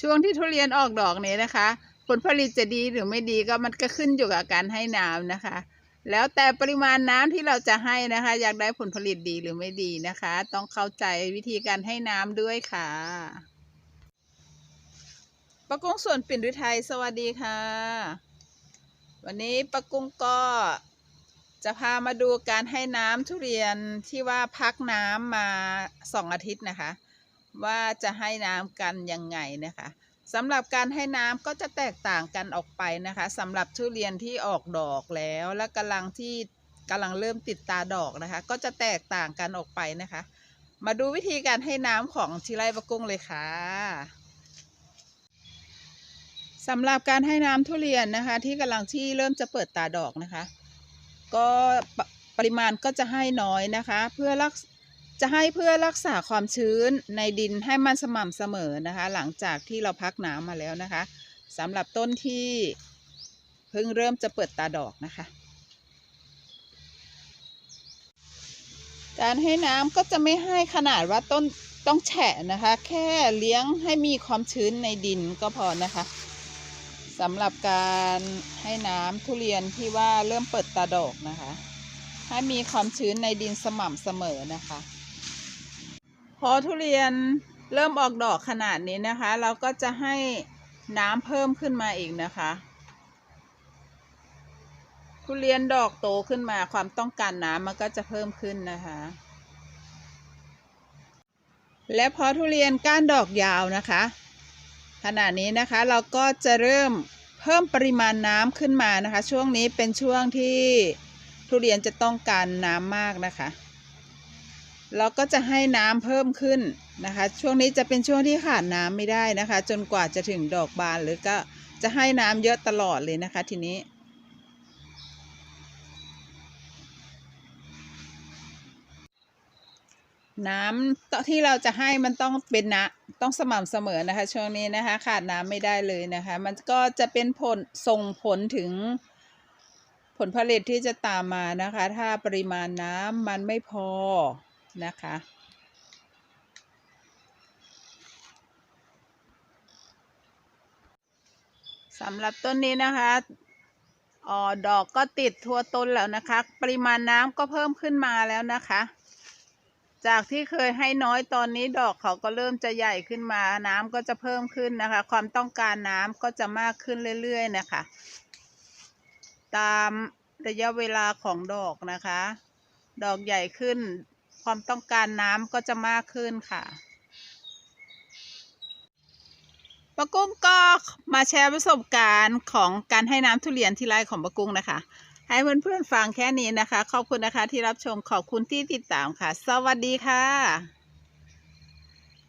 ช่วงที่ทุเรียนออกดอกนี้นะคะ ผลผลิตจะดีหรือไม่ดีก็มันก็ขึ้นอยู่กับการให้น้ำนะคะ แล้วแต่ปริมาณน้ำที่เราจะให้นะคะ อยากได้ผลผลิตดีหรือไม่ดีนะคะ ต้องเข้าใจวิธีการให้น้ำด้วยค่ะปะกุ้งส่วนปิ่นฤทัยสวัสดีค่ะ วันนี้ปะกุ้งก็จะพามาดูการให้น้ำทุเรียนที่ว่าพักน้ำมาสองอาทิตย์นะคะ ว่าจะให้น้ำกันยังไงนะคะสำหรับการให้น้ำก็จะแตกต่างกันออกไปนะคะสำหรับทุเรียนที่ออกดอกแล้วและกำลังที่กำลังเริ่มติดตาดอกนะคะ ก็จะแตกต่างกันออกไปนะคะ มาดูวิธีการให้น้ำของชิไลปะกุ้งเลยค่ะสำหรับการให้น้ำทุเรียนนะคะ ที่กำลังที่เริ่มจะเปิดตาดอกนะคะ ก็ปปริมาณก็จะให้น้อยนะคะ เพื่อรัก จะให้เพื่อรักษาความชื้นในดินให้มันสม่ำเสมอนะคะ หลังจากที่เราพักน้ำมาแล้วนะคะสำหรับต้นที่เพิ่งเริ่มจะเปิดตาดอกนะคะ การให้น้ำก็จะไม่ให้ขนาดว่าต้นต้องแฉะนะคะ แค่เลี้ยงให้มีความชื้นในดินก็พอนะคะสำหรับการให้น้ำทุเรียนที่ว่าเริ่มเปิดตาดอกนะคะ ให้มีความชื้นในดินสม่ำเสมอนะคะ พอทุเรียนเริ่มออกดอกขนาดนี้นะคะ เราก็จะให้น้ำเพิ่มขึ้นมาอีกนะคะ ทุเรียนดอกโตขึ้นมาความต้องการน้ำมันก็จะเพิ่มขึ้นนะคะ และพอทุเรียนก้านดอกยาวนะคะ ขณะนี้นะคะเราก็จะเริ่มเพิ่มปริมาณน้ำขึ้นมานะคะ ช่วงนี้เป็นช่วงที่ทุเรียนจะต้องการน้ำมากนะคะ เราก็จะให้น้ำเพิ่มขึ้นนะคะ ช่วงนี้จะเป็นช่วงที่ขาดน้ำไม่ได้นะคะ จนกว่าจะถึงดอกบานหรือก็จะให้น้ำเยอะตลอดเลยนะคะทีนี้ น้ำที่เราจะให้มันต้องเป็นนะต้องสม่ำเสมอนะคะ ช่วงนี้นะคะ ขาดน้ำไม่ได้เลยนะคะ มันก็จะเป็นผลส่งผลถึงผลผลิตที่จะตามมานะคะ ถ้าปริมาณน้ำมันไม่พอ นะคะ สำหรับต้นนี้นะคะออดอกก็ติดทัวต้นแล้วนะคะ ปริมาณน้ำก็เพิ่มขึ้นมาแล้วนะคะ จากที่เคยให้น้อยตอนนี้ดอกเขาก็เริ่มจะใหญ่ขึ้นมา น้ำก็จะเพิ่มขึ้นนะคะ ความต้องการน้ำก็จะมากขึ้นเรื่อยๆนะคะ ตามระยะเวลาของดอกนะคะ ดอกใหญ่ขึ้น ความต้องการน้ำก็จะมากขึ้นค่ะปะกุ้งก็มาแชร์ประสบการณ์ของการให้น้ำทุเรียนที่ไร่ของปะกุ้งนะคะ ให้เพื่อนๆฟังแค่นี้นะคะ ขอบคุณนะคะที่รับชมขอบคุณที่ติดตามค่ะ สวัสดีค่ะ